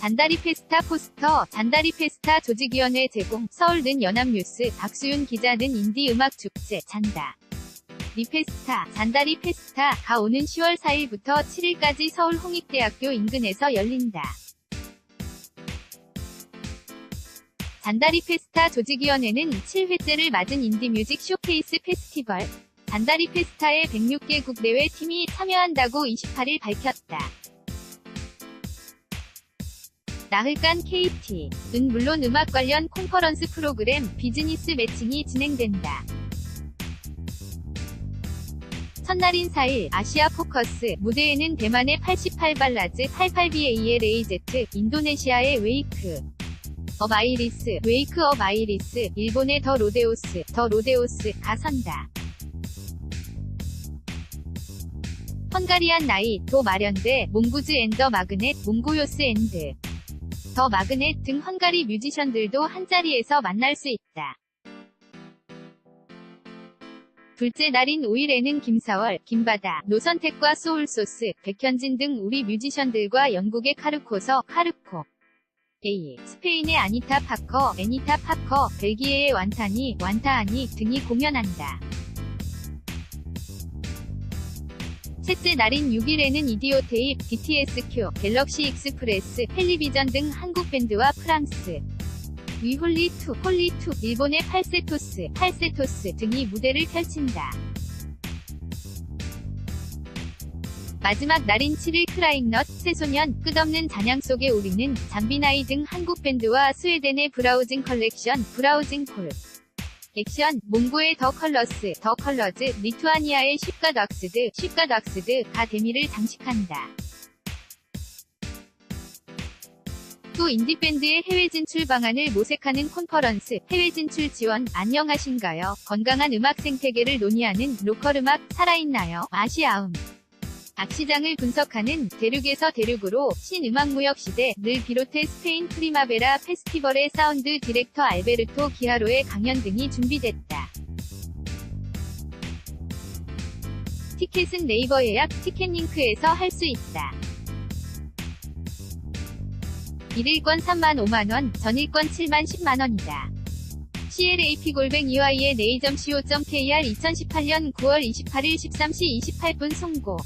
잔다리 페스타 포스터, 잔다리 페스타 조직위원회 제공, 서울 는 연합뉴스, 박수윤 기자 는 인디 음악 축제, 잔다. 리페스타, 잔다리 페스타가 오는 10월 4일부터 7일까지 서울 홍익대학교 인근에서 열린다. 잔다리 페스타 조직위원회는 7회째를 맞은 인디뮤직 쇼케이스 페스티벌, 잔다리 페스타에 106개국 내외 팀이 참여한다고 28일 밝혔다. 나흘간 KT,은 물론 음악 관련 콘퍼런스 프로그램 비즈니스 매칭이 진행된다. 첫날인 4일 아시아 포커스 무대에는 대만의 88발라즈 88BA의 레이제트, 인도네시아의 웨이크, 업 아이리스, 웨이크 업 아이리스, 일본의 더 로데오스, 더 로데오스가 선다. 헝가리안 나이, 도 마련대, 몽구즈 앤더 마그넷, 몽고요스 앤드, 더 마그넷 등 헝가리 뮤지션들도 한자리에서 만날 수 있다. 둘째 날인 5일에는 김사월, 김바다, 노선택과 소울소스, 백현진 등 우리 뮤지션들과 영국의 카르코서, 카르코, A, 스페인의 아니타 파커, 애니타 파커, 벨기에의 완타니, 완타아니 등이 공연한다. 셋째 날인 6일에는 이디오 테입, BTS 큐, 갤럭시 익스프레스, 텔리비전 등 한국 밴드와 프랑스, 위홀리2, 홀리2, 일본의 팔세토스, 팔세토스 등이 무대를 펼친다. 마지막 날인 7일 크라잉넛, 새소년, 끝없는 잔향 속에 우리는 잠비나이 등 한국 밴드와 스웨덴의 브라우징 컬렉션, 브라우징 콜. 액션, 몽고의 더 컬러스, 더 컬러즈, 리투아니아의 쉽가닥스드, 쉽가닥스드 가 데미를 장식한다. 또 인디밴드의 해외 진출 방안을 모색하는 콘퍼런스, 해외 진출 지원, 안녕하신가요? 건강한 음악 생태계를 논의하는 로컬 음악, 살아있나요? 아시아음. 악시장을 분석하는 대륙에서 대륙으로 신음악무역 시대 를 비롯해 스페인 프리마베라 페스티벌의 사운드 디렉터 알베르토 기하로의 강연 등이 준비됐다. 티켓은 네이버 예약 티켓링크에서 할 수 있다. 1일권 3만 5만원, 전일권 7만 10만원이다. CLAP 골뱅 EY의 네이점 co.kr 2018년 9월 28일 13시 28분 송고